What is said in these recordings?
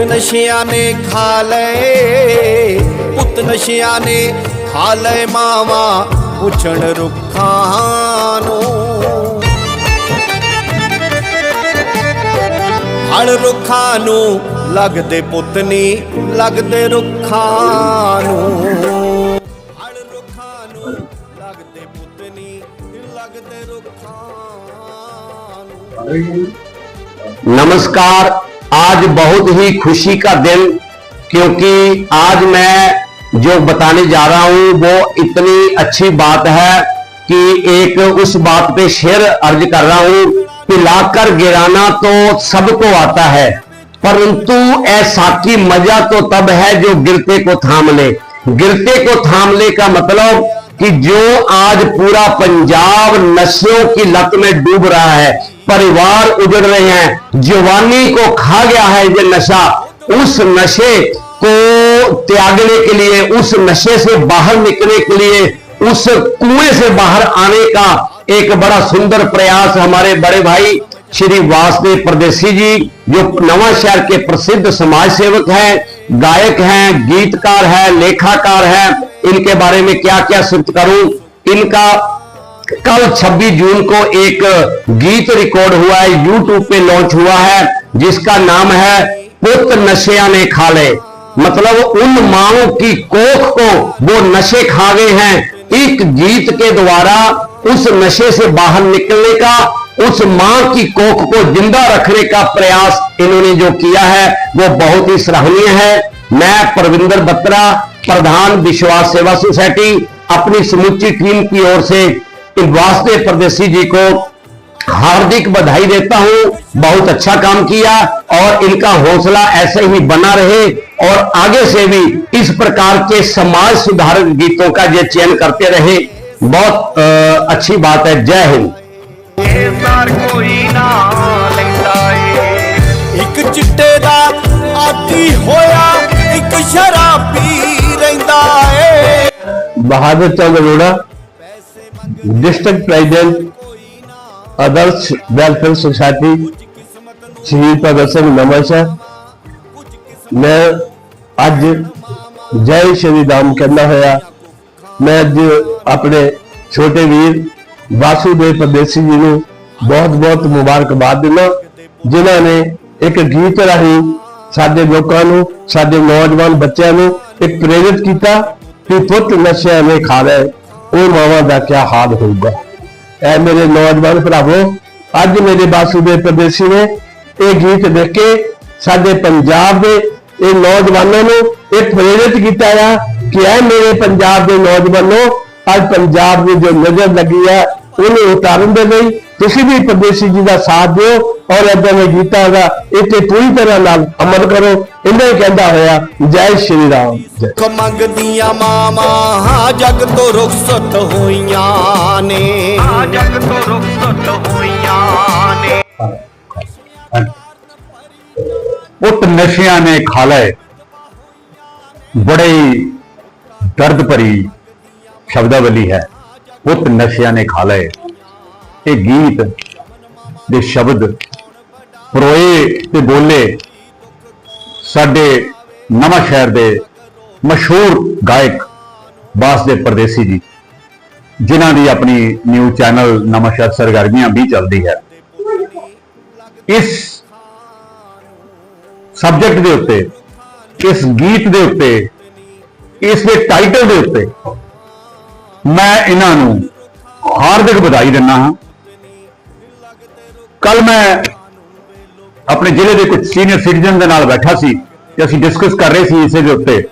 ਨਸ਼ਿਆਂ ਨੇ ਖਾ ਲਏ, ਪੁੱਤ ਨਸ਼ਿਆਂ ਨੇ ਖਾ ਲਏ ਮਾਵਾ ਪੁੱਛਣ ਰੁੱਖਾਂ ਨੂੰ। ਹਲ ਨੂੰ ਲੱਗਦੇ ਪੁੱਤ ਨਹੀਂ ਲੱਗਦੇ ਰੁੱਖਾਂ ਨੂੰ। ਹਲ ਰੁੱਖਾਂ ਨੂੰ ਲੱਗਦੇ ਪੁੱਤ ਨਹੀਂ ਲੱਗਦੇ ਰੁੱਖਾਂ ਨੂੰ। ਨਮਸਕਾਰ। आज बहुत ही खुशी का दिन क्योंकि आज मैं जो बताने जा रहा हूं वो इतनी अच्छी बात है कि एक उस बात पे शेर अर्ज कर रहा हूं पिलाकर गिराना तो सबको आता है परंतु ऐसा की मजा तो तब है जो गिरते को थाम ले गिरते को थाम ले का मतलब कि जो आज पूरा पंजाब नशों की लत में डूब रहा है परिवार उजड़ रहे हैं। जवानी को खा गया है ये नशा। उस नशे को त्यागने के लिए, उस नशे से बाहर निकलने के लिए, उस कुएँ से बाहर आने का एक बड़ा सुंदर प्रयास हमारे बड़े भाई श्री वासदेव परदेसी जी, जो नवा शहर के प्रसिद्ध समाज सेवक हैं, गायक हैं, गीतकार हैं, लेखाकार हैं, इनके बारे में क्या क्या सिद्ध करूँ? इनका कल 26 जून को एक गीत रिकॉर्ड हुआ है यूट्यूब पे लॉन्च हुआ है जिसका नाम है पुत नशिया ने खा ले मतलब उन माओ की कोख को वो नशे खा गए हैं एक गीत के द्वारा उस नशे से बाहर निकलने का उस मां की कोख को जिंदा रखने का प्रयास इन्होंने जो किया है वो बहुत ही सराहनीय है मैं परविंदर बत्रा प्रधान विश्वास सेवा सोसाइटी अपनी समूची टीम की ओर से कि वासुदेव परदेसी जी को हार्दिक बधाई देता हूँ। बहुत अच्छा काम किया और इनका हौसला ऐसे ही बना रहे और आगे से भी इस प्रकार के समाज सुधारक गीतों का ये चयन करते रहे। बहुत आ, अच्छी बात है। जय हिंद। होया शराबी बहादुर चौक Arora district president Adarsh welfare society ਸ਼ਹੀਦ ਭਗਤ ਸਿੰਘ ਨਮਨ ਸਰ ਮੈਂ ਅੱਜ ਜੈ ਸ਼੍ਰੀ ਰਾਮ ਕਹਿੰਦਾ ਹੋਇਆ, ਮੈਂ ਅੱਜ ਆਪਣੇ ਛੋਟੇ ਵੀਰ ਵਾਸੂਦੇਵ ਪਰਦੇਸੀ ਜੀ ਨੂੰ ਬਹੁਤ-ਬਹੁਤ ਮੁਬਾਰਕਬਾਦ ਦਿੰਦਾ ਜਿਨ੍ਹਾਂ ਨੇ ਇੱਕ ਗੀਤ ਰਾਹੀਂ ਸਾਡੇ ਲੋਕਾਂ ਨੂੰ, ਸਾਡੇ ਨੌਜਵਾਨ ਬੱਚਿਆਂ ਨੂੰ ਇੱਕ ਪ੍ਰੇਰਿਤ ਕੀਤਾ ਕਿ ਪੁੱਤ ਨਸ਼ਿਆਂ ਵਿੱਚ ਖਾ ਰਹੇ। ਉਹ ਮਾਵਾਂ ਦਾ ਕੀ ਹਾਲ ਹੋਊਗਾ? ਐ ਮੇਰੇ ਨੌਜਵਾਨ ਭਰਾਵੋ, ਅੱਜ ਮੇਰੇ ਵਾਸੂਦੇਵ ਪਰਦੇਸੀ ਨੇ ਇਹ ਗੀਤ ਦੇਖ ਕੇ ਸਾਡੇ ਪੰਜਾਬ ਦੇ ਇਹ ਨੌਜਵਾਨਾਂ ਨੂੰ ਇਹ ਪ੍ਰੇਰਿਤ ਕੀਤਾ ਆ ਕਿ ਐ ਮੇਰੇ ਪੰਜਾਬ ਦੇ ਨੌਜਵਾਨੋ, ਅੱਜ ਪੰਜਾਬ ਦੀ ਜੋ ਨਜ਼ਰ ਲੱਗੀ ਆ ਉਹਨੂੰ ਉਤਾਰਨ ਦੇ ਲਈ ਤੁਸੀਂ ਵੀ ਪਰਦੇਸੀ ਜੀ ਦਾ ਸਾਥ ਦਿਓ ਔਰ ਏਦਾਂ ਦੇ ਗੀਤਾਂ ਦਾ ਇੱਥੇ ਪੂਰੀ ਤਰ੍ਹਾਂ ਨਾਲ ਅਮਲ ਕਰੋ ਇੰਨਾ ਹੀ ਕਹਿੰਦਾ ਹੋਇਆ ਜੈ ਸ਼੍ਰੀ ਰਾਮ ਜੈ। ਦੁੱਖ ਮੰਗਦੀਆਂ ਮਾਵਾਂ ਜਗ ਤੋਂ ਰੁਖਸਤ ਹੋਈਆਂ ਨੇ। ਆ ਜਗ ਤੋਂ ਰੁਖਸਤ ਹੋਈਆਂ ਨੇ। ਪੁੱਤ ਨਸ਼ਿਆਂ ਨੇ ਖਾ ਲਏ। ਬੜੇ ਹੀ ਦਰਦ ਭਰੀ ਸ਼ਬਦਾਵਲੀ ਹੈ। ਪੁੱਤ ਨਸ਼ਿਆਂ ਨੇ ਖਾ ਲਏ। ਇਹ ਗੀਤ ਦੇ ਸ਼ਬਦ ਪਰੋਏ ਤੇ ਬੋਲੇ ਸਾਡੇ ਨਵਾਂ ਸ਼ਹਿਰ ਦੇ ਮਸ਼ਹੂਰ ਗਾਇਕ ਬਾਸਦੇਵ ਪਰਦੇਸੀ ਜੀ, ਜਿਨ੍ਹਾਂ ਦੀ ਆਪਣੀ ਨਿਊ ਚੈਨਲ ਨਵਾਂ ਸ਼ਹਿਰ ਸਰਗਰਮੀਆਂ ਵੀ ਚੱਲਦੀ ਹੈ। ਇਸ ਸਬਜੈਕਟ ਦੇ ਉੱਤੇ, ਇਸ ਗੀਤ ਦੇ ਉੱਤੇ, ਇਸ ਦੇ ਟਾਈਟਲ ਦੇ ਉੱਤੇ ਮੈਂ ਇਹਨਾਂ ਨੂੰ ਹਾਰਦਿਕ ਵਧਾਈ ਦਿੰਦਾ ਹਾਂ। ਕੱਲ ਮੈਂ ਆਪਣੇ ਜ਼ਿਲ੍ਹੇ ਦੇ ਕੁਝ ਸੀਨੀਅਰ ਸਿਟੀਜ਼ਨ ਦੇ ਨਾਲ ਬੈਠਾ ਸੀ ਤੇ ਅਸੀਂ ਡਿਸਕਸ ਕਰ ਰਹੇ ਸੀ ਇਸੇ ਦੇ ਉੱਤੇ।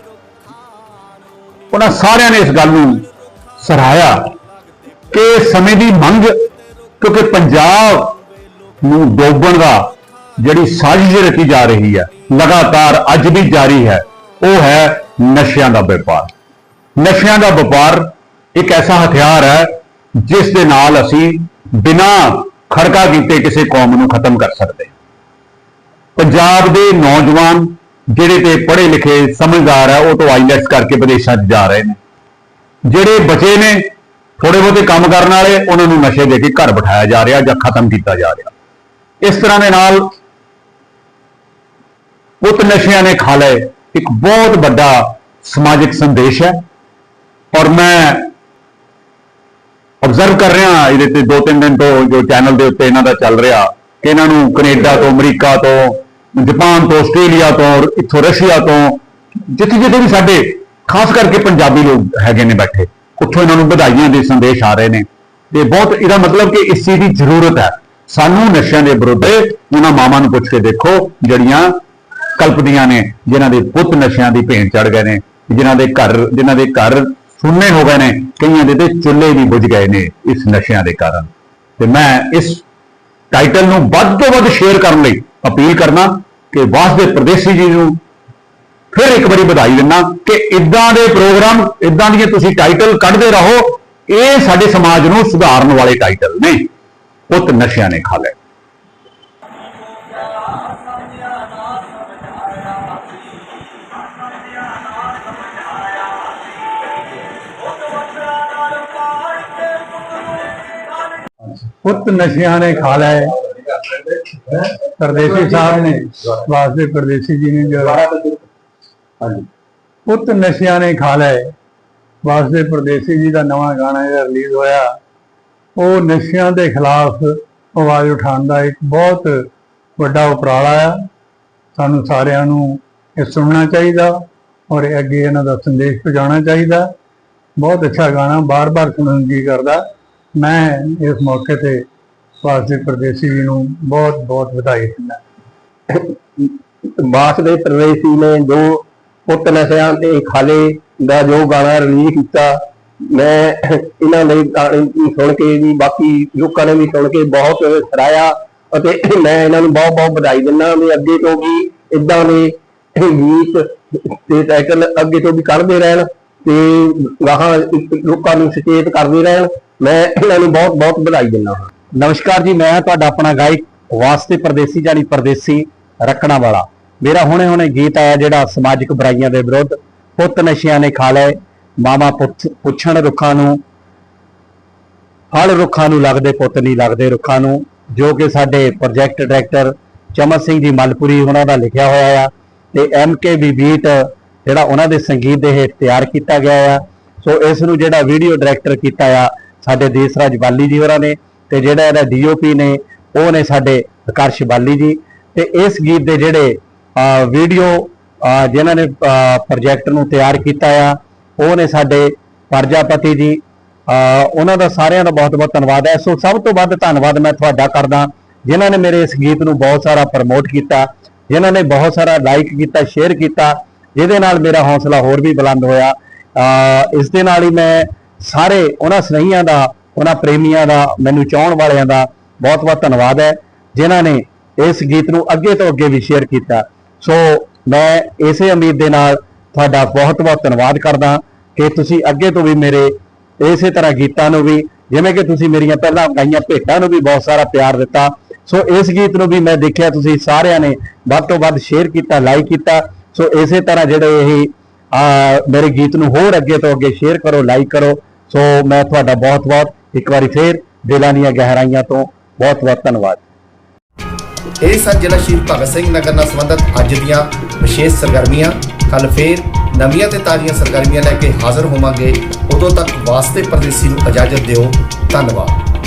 ਉਹਨਾਂ ਸਾਰਿਆਂ ਨੇ ਇਸ ਗੱਲ ਨੂੰ ਸਰਾਇਆ ਕਿ ਸਮੇਂ ਦੀ ਮੰਗ, ਕਿਉਂਕਿ ਪੰਜਾਬ ਨੂੰ ਡੋਬਣ ਦਾ ਜਿਹੜੀ ਸਾਜ਼ਿਸ਼ ਰਚੀ ਜਾ ਰਹੀ ਹੈ, ਲਗਾਤਾਰ ਅੱਜ ਵੀ ਜਾਰੀ ਹੈ, ਉਹ ਹੈ ਨਸ਼ਿਆਂ ਦਾ ਵਪਾਰ। ਨਸ਼ਿਆਂ ਦਾ ਵਪਾਰ ਇੱਕ ਐਸਾ ਹਥਿਆਰ ਹੈ ਜਿਸ ਦੇ ਨਾਲ ਅਸੀਂ ਬਿਨਾਂ ਖੜਕਾ ਕੀਤੇ ਕਿਸੇ ਕੌਮ ਨੂੰ ਖਤਮ ਕਰ ਸਕਦੇ ਪੰਜਾਬ ਦੇ ਨੌਜਵਾਨ ਜਿਹੜੇ ਤੇ ਪੜ੍ਹੇ ਲਿਖੇ ਸਮਝਦਾਰ ਹੈ, ਉਹ ਤੋਂ ਆਈਲੈਟਸ ਕਰਕੇ ਵਿਦੇਸ਼ਾਂ 'ਚ ਜਾ ਰਹੇ ਨੇ। ਜਿਹੜੇ ਬਚੇ ਨੇ ਥੋੜੇ ਬਹੁਤੇ ਕੰਮ ਕਰਨ ਵਾਲੇ, ਉਹਨਾਂ ਨੂੰ ਨਸ਼ੇ ਦੇ ਕੇ ਘਰ ਬਿਠਾਇਆ ਜਾ ਰਿਹਾ ਜਾਂ ਖਤਮ ਕੀਤਾ ਜਾ ਰਿਹਾ। ਇਸ ਤਰ੍ਹਾਂ ਦੇ ਨਾਲ ਪੁੱਤ ਨਸ਼ਿਆਂ ਨੇ ਖਾ ਲਏ। ਇੱਕ ਬਹੁਤ ਵੱਡਾ ਸਮਾਜਿਕ ਸੰਦੇਸ਼ ਹੈ ਔਰ ਮੈਂ ਅਬਜ਼ਰਵ ਕਰ ਰਿਹਾ ਇਹਦੇ ਤੇ ਦੋ ਤਿੰਨ ਦਿਨ ਤੋਂ ਜੋ ਚੈਨਲ ਦੇ ਉੱਤੇ ਇਹਨਾਂ ਦਾ ਚੱਲ ਰਿਹਾ, ਕਿ ਇਹਨਾਂ ਨੂੰ ਕੈਨੇਡਾ ਤੋਂ, ਅਮਰੀਕਾ ਤੋਂ, ਜਾਪਾਨ ਤੋਂ, ਆਸਟ੍ਰੇਲੀਆ ਤੋਂ ਔਰ ਇੱਥੋਂ ਰਸ਼ੀਆ ਤੋਂ, ਜਿੱਥੇ ਜਿੱਥੇ ਵੀ ਸਾਡੇ, ਖਾਸ ਕਰਕੇ ਪੰਜਾਬੀ ਲੋਕ ਹੈਗੇ ਨੇ ਬੈਠੇ, ਉੱਥੋਂ ਇਹਨਾਂ ਨੂੰ ਵਧਾਈਆਂ ਦੇ ਸੰਦੇਸ਼ ਆ ਰਹੇ ਨੇ। ਤੇ ਬਹੁਤ ਇਹਦਾ ਮਤਲਬ ਕਿ ਇਸ ਚੀਜ਼ ਦੀ ਜ਼ਰੂਰਤ ਹੈ। ਸਾਨੂੰ ਨਸ਼ਿਆਂ ਦੇ ਵਿਰੁੱਧ ਉਹਨਾਂ ਮਾਵਾਂ ਨੂੰ ਪੁੱਛ ਕੇ ਦੇਖੋ, ਜਿਹੜੀਆਂ ਕਲਪਦੀਆਂ ਨੇ, ਜਿਨ੍ਹਾਂ ਦੇ ਪੁੱਤ ਨਸ਼ਿਆਂ ਦੀ ਭੇਂਟ ਚੜ ਗਏ ਨੇ, ਜਿਨ੍ਹਾਂ ਦੇ ਘਰ, ਜਿਨ੍ਹਾਂ ਦੇ ਘਰ ਸੁੰਨੇ ਹੋ ਗਏ ਨੇ ਕਈਆਂ ਦੇ ਤੇ ਚੁੱਲ੍ਹੇ ਵੀ ਬੁਝ ਗਏ ਨੇ ਇਸ ਨਸ਼ਿਆਂ ਦੇ ਕਾਰਨ। ਤੇ ਮੈਂ ਇਸ ਟਾਈਟਲ ਨੂੰ ਵੱਧ ਤੋਂ ਵੱਧ ਸ਼ੇਅਰ ਕਰਨ ਲਈ ਅਪੀਲ ਕਰਨਾ ਕਿ ਵਾਸਦੇ ਪ੍ਰਦੇਸੀ ਜੀ ਨੂੰ ਫਿਰ ਇੱਕ ਵਾਰੀ ਵਧਾਈ ਦਿੰਨਾ ਕਿ ਇਦਾਂ ਦੇ ਪ੍ਰੋਗਰਾਮ ਇਦਾਂ ਦੀਆਂ ਤੁਸੀਂ ਟਾਈਟਲ ਕੱਢਦੇ ਰਹੋ, ਇਹ ਸਾਡੇ ਸਮਾਜ ਨੂੰ ਸੁਧਾਰਨ ਵਾਲੇ ਟਾਈਟਲ ਨੇ। ਪੁੱਤ ਨਸ਼ਿਆਂ ਨੇ ਖਾ ਲਿਆ ਪੁੱਤ ਨਸ਼ਿਆਂ ਨੇ ਖਾ ਲਏ ਪਰਦੇਸੀ ਸਾਹਿਬ ਨੇ ਵਾਸਦੇ ਪਰਦੇਸੀ ਜੀ ਨੇ ਜੋ ਹਾਂਜੀ। ਪੁੱਤ ਨਸ਼ਿਆਂ ਨੇ ਖਾ ਲਏ ਵਾਸਦੇ ਪਰਦੇਸੀ ਜੀ ਦਾ ਨਵਾਂ ਗਾਣਾ ਜਿਹੜਾ ਰਿਲੀਜ਼ ਹੋਇਆ, ਉਹ ਨਸ਼ਿਆਂ ਦੇ ਖਿਲਾਫ ਆਵਾਜ਼ ਉਠਾਉਣ ਦਾ ਇੱਕ ਬਹੁਤ ਵੱਡਾ ਉਪਰਾਲਾ ਆ। ਸਾਨੂੰ ਸਾਰਿਆਂ ਨੂੰ ਇਹ ਸੁਣਨਾ ਚਾਹੀਦਾ ਔਰ ਇਹ ਅੱਗੇ ਇਹਨਾਂ ਦਾ ਸੰਦੇਸ਼ ਪਹੁੰਚਾਉਣਾ ਚਾਹੀਦਾ। ਬਹੁਤ ਅੱਛਾ ਗਾਣਾ, ਬਾਰ-ਬਾਰ ਸੁਣਨ ਨੂੰ ਕਰਦਾ। ਮੈਂ ਇਸ ਮੌਕੇ ਤੇ ਵਾਸਦੇ ਪਰਦੇਸੀ ਜੀ ਨੂੰ ਬਹੁਤ-ਬਹੁਤ ਵਧਾਈ ਦਿੰਦਾ। ਬਾਸ ਦੇ ਪ੍ਰਵੇਸੀ ਨੇ ਜੋ ਪੁੱਤ ਨਸ਼ਿਆਂ ਤੇ ਖਾਲੇ ਦਾ ਜੋ ਗਾਣਾ ਰਿਲੀਜ਼ ਕੀਤਾ, ਮੈਂ ਇਹਨਾਂ ਦੇ ਗਾਣੇ ਸੁਣ ਕੇ ਵੀ, ਬਾਕੀ ਲੋਕਾਂ ਨੇ ਵੀ ਸੁਣ ਕੇ ਬਹੁਤ ਸਰਾਇਆ ਅਤੇ ਮੈਂ ਇਹਨਾਂ ਨੂੰ ਬਹੁਤ ਬਹੁਤ ਵਧਾਈ ਦਿੰਦਾ ਵੀ ਅੱਗੇ ਤੋਂ ਵੀ ਇਦਾਂ ਦੇ ਗੀਤ ਤੇ ਟਾਈਟਲ ਅੱਗੇ ਤੋਂ ਵੀ ਕੱਢਦੇ ਰਹਿਣ। ਤੇ ਗਾਹਾਂ ਲੋਕਾਂ ਨੂੰ ਸੁਚੇਤ ਕਰਦੇ ਰਹਿਣ ਮੈਂ ਇਹਨਾਂ ਨੂੰ ਬਹੁਤ ਬਹੁਤ ਵਧਾਈ ਦਿੰਦਾ ਹਾਂ। ਨਮਸਕਾਰ ਜੀ, ਮੈਂ ਤੁਹਾਡਾ ਆਪਣਾ ਗਾਇਕ ਵਾਸਤੇ ਪਰਦੇਸੀ ਜਾਨੀ ਪਰਦੇਸੀ ਰੱਖਣਾ ਵਾਲਾ ਮੇਰਾ ਹੁਣੇ ਹੁਣੇ ਗੀਤ ਆਇਆ ਜਿਹੜਾ ਸਮਾਜਿਕ ਬੁਰਾਈਆਂ ਦੇ ਵਿਰੁੱਧ ਪੁੱਤ ਨਸ਼ਿਆਂ ਨੇ ਖਾ ਲਏ ਮਾਮਾ ਪੁੱਛਣ ਰੁੱਖਾਂ ਨੂੰ ਹਲ ਰੁੱਖਾਂ ਨੂੰ ਲੱਗਦੇ ਪੁੱਤ ਨਹੀਂ ਲੱਗਦੇ ਰੁੱਖਾਂ ਨੂੰ, ਜੋ ਕਿ ਸਾਡੇ ਪ੍ਰੋਜੈਕਟ ਡਾਇਰੈਕਟਰ ਚਮਨ ਸਿੰਘ ਜੀ ਮਲਪੁਰੀ ਉਹਨਾਂ ਦਾ ਲਿਖਿਆ ਹੋਇਆ ਆ। ਤੇ ਐਮ ਕੇ ਐਮਕੇਬੀ ਬੀਟ ਜਿਹੜਾ ਉਹਨਾਂ ਦੇ ਸੰਗੀਤ ਦੇ ਹੇਠ ਤਿਆਰ ਕੀਤਾ ਗਿਆ ਆ। ਸੋ ਇਸ ਨੂੰ ਜਿਹੜਾ ਵੀਡੀਓ ਡਾਇਰੈਕਟਰ ਕੀਤਾ ਆ, ਸਾਡੇ ਦੇਸਰਾਜ ਬਾਲੀ ਜੀ ਹੋਰਾਂ ਨੇ ਤੇ ਜਿਹੜਾ ਇਹਦਾ ਡੀਓਪੀ ਨੇ, ਉਹ ਨੇ ਸਾਡੇ ਆਕਰਸ਼ ਬਾਲੀ ਜੀ। ਤੇ ਇਸ ਗੀਤ ਦੇ ਜਿਹੜੇ ਵੀਡੀਓ ਜਿਨ੍ਹਾਂ ਨੇ ਪ੍ਰੋਜੈਕਟ ਨੂੰ ਤਿਆਰ ਕੀਤਾ ਆ, ਉਹ ਨੇ ਸਾਡੇ ਪ੍ਰਜਾਪਤੀ ਜੀ। ਉਹਨਾਂ ਦਾ ਸਾਰਿਆਂ ਦਾ ਬਹੁਤ-ਬਹੁਤ ਧੰਨਵਾਦ ਹੈ। ਸੋ ਸਭ ਤੋਂ ਵੱਧ ਧੰਨਵਾਦ ਮੈਂ ਤੁਹਾਡਾ ਕਰਦਾ, ਜਿਨ੍ਹਾਂ ਨੇ ਮੇਰੇ ਇਸ ਗੀਤ ਨੂੰ ਬਹੁਤ ਸਾਰਾ ਪ੍ਰਮੋਟ ਕੀਤਾ, ਜਿਨ੍ਹਾਂ ਨੇ ਬਹੁਤ ਸਾਰਾ ਲਾਈਕ ਕੀਤਾ ਸ਼ੇਅਰ ਕੀਤਾ ਜਿਹਦੇ ਨਾਲ ਮੇਰਾ ਹੌਸਲਾ ਹੋਰ ਵੀ ਬੁਲੰਦ ਹੋਇਆ। ਇਸ ਦੇ ਨਾਲ ਹੀ ਮੈਂ ਸਾਰੇ ਉਹਨਾਂ ਸਨੇਹੀਆਂ ਦਾ, ਉਹਨਾਂ ਪ੍ਰੇਮੀਆਂ ਦਾ, ਮੈਨੂੰ ਚਾਹਣ ਵਾਲਿਆਂ ਦਾ ਬਹੁਤ-ਬਹੁਤ ਧੰਨਵਾਦ ਹੈ, ਜਿਨ੍ਹਾਂ ਨੇ ਇਸ ਗੀਤ ਨੂੰ ਅੱਗੇ ਤੋਂ ਅੱਗੇ ਵੀ ਸ਼ੇਅਰ ਕੀਤਾ। ਸੋ ਮੈਂ ਇਸੇ ਉਮੀਦ ਦੇ ਨਾਲ ਤੁਹਾਡਾ ਬਹੁਤ-ਬਹੁਤ ਧੰਨਵਾਦ ਕਰਦਾ ਕਿ ਤੁਸੀਂ ਅੱਗੇ ਤੋਂ ਵੀ ਮੇਰੇ ਇਸੇ ਤਰ੍ਹਾਂ ਗੀਤਾਂ ਨੂੰ ਵੀ, ਜਿਵੇਂ ਕਿ ਤੁਸੀਂ ਮੇਰੀਆਂ ਪਹਿਲਾਂ ਗਾਈਆਂ ਭੇਟਾਂ ਨੂੰ ਵੀ ਬਹੁਤ ਸਾਰਾ ਪਿਆਰ ਦਿੱਤਾ। ਸੋ ਇਸ ਗੀਤ ਨੂੰ ਵੀ ਮੈਂ ਦੇਖਿਆ, ਤੁਸੀਂ ਸਾਰਿਆਂ ਨੇ ਵੱਧ ਤੋਂ ਵੱਧ ਸ਼ੇਅਰ ਕੀਤਾ ਲਾਈਕ ਕੀਤਾ। ਸੋ ਇਸੇ ਤਰ੍ਹਾਂ ਜਿਹੜੇ ਇਹ ਮੇਰੇ ਗੀਤ ਨੂੰ ਹੋਰ ਅੱਗੇ ਤੋਂ ਅੱਗੇ ਸ਼ੇਅਰ ਕਰੋ ਲਾਈਕ ਕਰੋ। ਸੋ ਮੈਂ ਤੁਹਾਡਾ ਬਹੁਤ-ਬਹੁਤ ਇੱਕ ਵਾਰੀ ਫੇਰ ਦਿਲਾਂ ਦੀਆਂ ਗਹਿਰਾਈਆਂ ਤੋਂ ਬਹੁਤ-ਬਹੁਤ ਧੰਨਵਾਦ। ਇਹ ਸਨ ਜ਼ਿਲ੍ਹਾ ਸ਼ਹੀਦ ਭਗਤ ਸਿੰਘ ਨਗਰ ਨਾਲ ਸੰਬੰਧਿਤ ਅੱਜ ਦੀਆਂ ਵਿਸ਼ੇਸ਼ ਸਰਗਰਮੀਆਂ। ਕੱਲ ਫੇਰ ਨਵੀਆਂ ਤੇ ਤਾਜ਼ੀਆਂ ਸਰਗਰਮੀਆਂ ਲੈ ਕੇ ਹਾਜ਼ਰ ਹੋਵਾਂਗੇ। ਉਦੋਂ ਤੱਕ ਵਾਸਤੇ ਪਰਦੇਸੀ ਨੂੰ ਇਜਾਜ਼ਤ ਦਿਓ। ਧੰਨਵਾਦ।